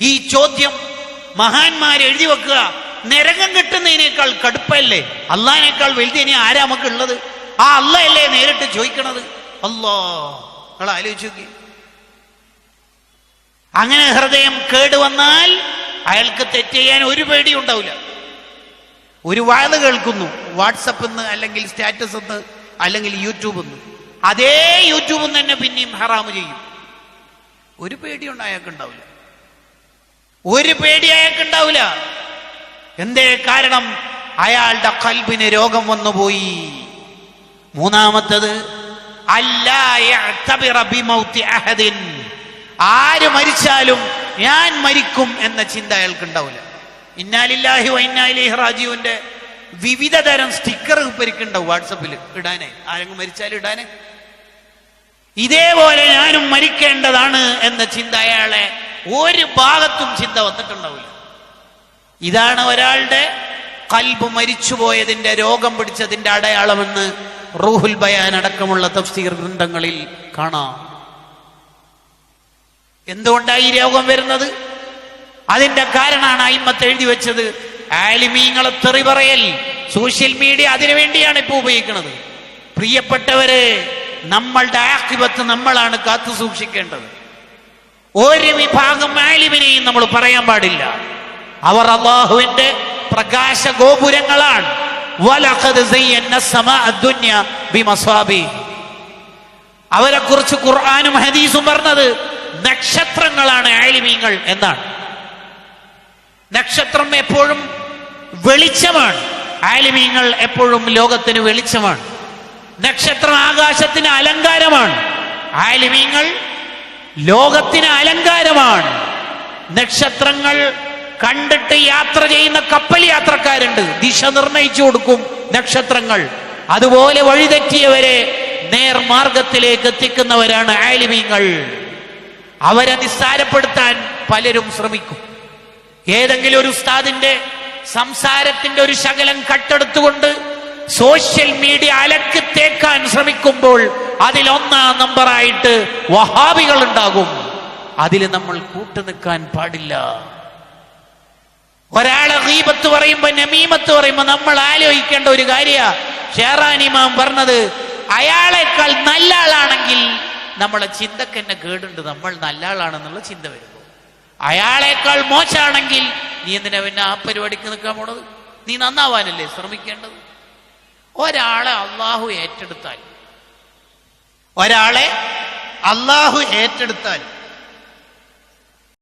ഈ ചോദ്യം മഹാന്മാർ എഴുതി വെക്കുക. നരകം കിട്ടുന്നതിനേക്കാൾ കടുപ്പല്ലേ? അള്ളാഹിനേക്കാൾ ഇനി ആരാ നമുക്ക് ഉള്ളത്? ആ അള്ളയല്ലേ നേരിട്ട് ചോദിക്കണത്? അല്ലോ നിങ്ങൾ ആലോചിച്ചു നോക്കി. അങ്ങനെ ഹൃദയം കേടുവന്നാൽ അയാൾക്ക് തെറ്റ് ചെയ്യാൻ ഒരു പേടി ഉണ്ടാവില്ല. ഒരു വാഴ കേൾക്കുന്നു. വാട്സപ്പിൽ നിന്ന് അല്ലെങ്കിൽ സ്റ്റാറ്റസ് എന്ന് അല്ലെങ്കിൽ യൂട്യൂബ് എന്ന്. അതേ യൂട്യൂബിൽ നിന്ന് തന്നെ പിന്നെയും ഹറാമ് ചെയ്യും. ഒരു പേടിയുണ്ട് അയാൾക്കുണ്ടാവില്ല ഒരു പേടി അയാൾക്കുണ്ടാവില്ല എന്തേ കാരണം? അയാളുടെ കൽബിന് രോഗം വന്നുപോയി. മൂന്നാമത്തത്. ആര് മരിച്ചാലും ഞാൻ മരിക്കും എന്ന ചിന്ത അയാൾക്ക് ഉണ്ടാവില്ല ഇന്നാലില്ലാഹി വൈന്നാലിഹി റാജീവിന്റെ വിവിധ തരം സ്റ്റിക്കർ ഉപ്പരിക്കുണ്ടാവും വാട്സപ്പിൽ ഇടാനെ. ആരെങ്കിലും മരിച്ചാലും ഇടാനെ. ഇതേപോലെ ഞാനും മരിക്കേണ്ടതാണ് എന്ന ചിന്ത അയാളെ ഒരു ഭാഗത്തും ചിന്ത വന്നിട്ടുണ്ടാവില്ല. ഇതാണ് ഒരാളുടെ കൽബ് മരിച്ചുപോയതിന്റെ രോഗം പിടിച്ചതിന്റെ അടയാളമെന്ന് റൂഹുൽ ബയാൻ അടക്കമുള്ള തഫ്സീർ ഗ്രന്ഥങ്ങളിൽ കാണാം. എന്തുകൊണ്ടാണ് ഈ രോഗം വരുന്നത്? അതിന്റെ കാരണമാണ് അയിമത്ത് എഴുതി വെച്ചത്. ആലിമീങ്ങളെ തെറി പറയൽ സോഷ്യൽ മീഡിയ അതിനു വേണ്ടിയാണ് ഇപ്പൊ ഉപയോഗിക്കുന്നത്. പ്രിയപ്പെട്ടവരെ നമ്മളുടെ ആക്കിപത്ത് നമ്മളാണ് കാത്തു സൂക്ഷിക്കേണ്ടത്. ഒരു വിഭാഗം ആലിമിനെയും നമ്മൾ പറയാൻ പാടില്ല. അവർ അള്ളാഹുവിന്റെ പ്രകാശ ഗോപുരങ്ങളാണ്. അവരെ കുറിച്ച് ഖുർആാനും ഹദീസും പറഞ്ഞത് നക്ഷത്രങ്ങളാണ് ആലിമീങ്ങൾ എന്നാണ്. നക്ഷത്രം എപ്പോഴും വെളിച്ചമാണ്. ആലിമീങ്ങൾ എപ്പോഴും ലോകത്തിന് വെളിച്ചമാണ്. നക്ഷത്രം ആകാശത്തിന് അലങ്കാരമാണ്. ആലിമീങ്ങൾ ലോകത്തിന് അലങ്കാരമാണ്. നക്ഷത്രങ്ങൾ കണ്ടിട്ട് യാത്ര ചെയ്യുന്ന കപ്പൽ യാത്രക്കാരുണ്ട്. ദിശ നിർണയിച്ചു കൊടുക്കും നക്ഷത്രങ്ങൾ. അതുപോലെ വഴിതെറ്റിയവരെ നേർമാർഗത്തിലേക്ക് എത്തിക്കുന്നവരാണ് ആലിമീങ്ങൾ. അവരെ നിസ്സാരപ്പെടുത്താൻ പലരും ശ്രമിക്കും. ഏതെങ്കിലും ഒരു ഉസ്താദിന്റെ സംസാരത്തിന്റെ ഒരു ശകലം കട്ടെടുത്തുകൊണ്ട് സോഷ്യൽ മീഡിയ അലക്ക് തേക്കാൻ ശ്രമിക്കുമ്പോൾ അതിൽ ഒന്നാം നമ്പറായിട്ട് വഹാബികൾ ഉണ്ടാകും അതിൽ നമ്മൾ കൂട്ടുനിൽക്കാൻ പാടില്ല. ഒരാളെ ദീപത്ത് പറയുമ്പോ നമീമത്ത് പറയുമ്പോ നമ്മൾ ആലോചിക്കേണ്ട ഒരു കാര്യ. ഷേറാനിമാം പറഞ്ഞത് അയാളെക്കാൾ നല്ല ആളാണെങ്കിൽ നമ്മളെ ചിന്തക്ക് എന്നെ കേടുണ്ട്. നമ്മൾ നല്ല ആളാണെന്നുള്ള ചിന്ത വരുമ്പോൾ അയാളെക്കാൾ മോശമാണെങ്കിൽ നീ എന്തിനാ പിന്നെ ആ പരിപാടിക്ക് നിൽക്കാൻ പോണത്? നീ നന്നാവാനല്ലേ ശ്രമിക്കേണ്ടത്? ഒരാളെ അള്ളാഹു ഏറ്റെടുത്താൽ ഒരാളെ അള്ളാഹു ഏറ്റെടുത്താൽ